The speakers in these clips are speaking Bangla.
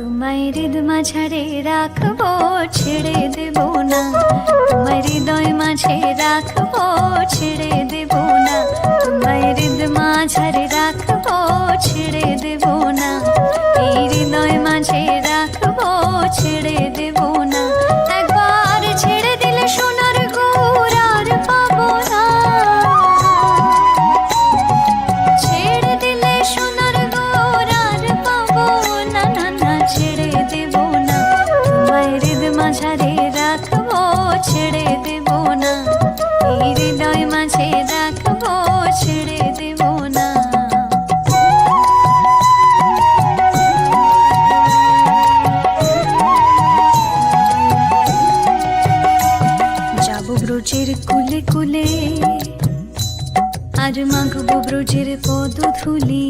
তোমায় হৃদ মাঝারে রাখব ছেড়ে দেব না। তোমার হৃদয় কুলে কুলে আর মাঘ ব্রজের পদ ধুলি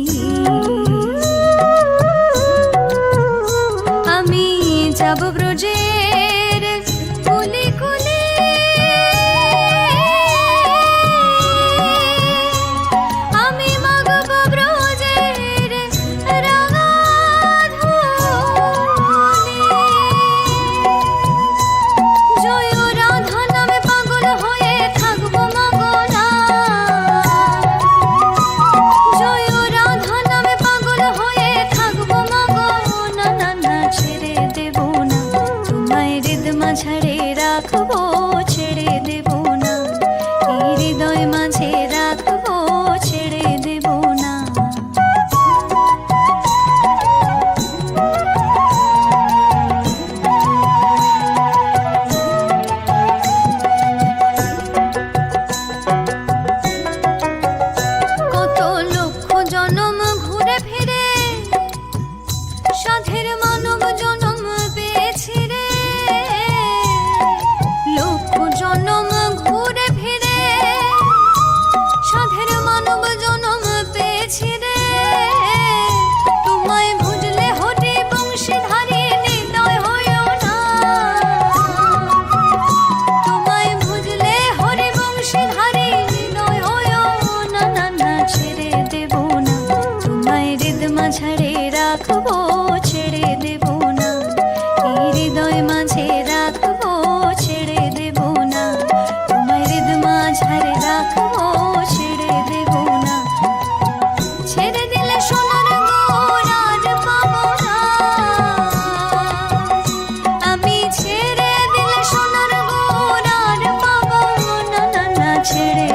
মাঝারে রাখব, ছেড়ে দেব না। এই হৃদয় মাঝে রাখব, ছেড়ে দেব না। তোমার হৃদ রাখব, ছেড়ে দেব না। ছেড়ে দিলে সোনার গোরাজ পাবো না। আমি ছেড়ে দিলে সোনার গোরাজ পাবো না না, ছেড়ে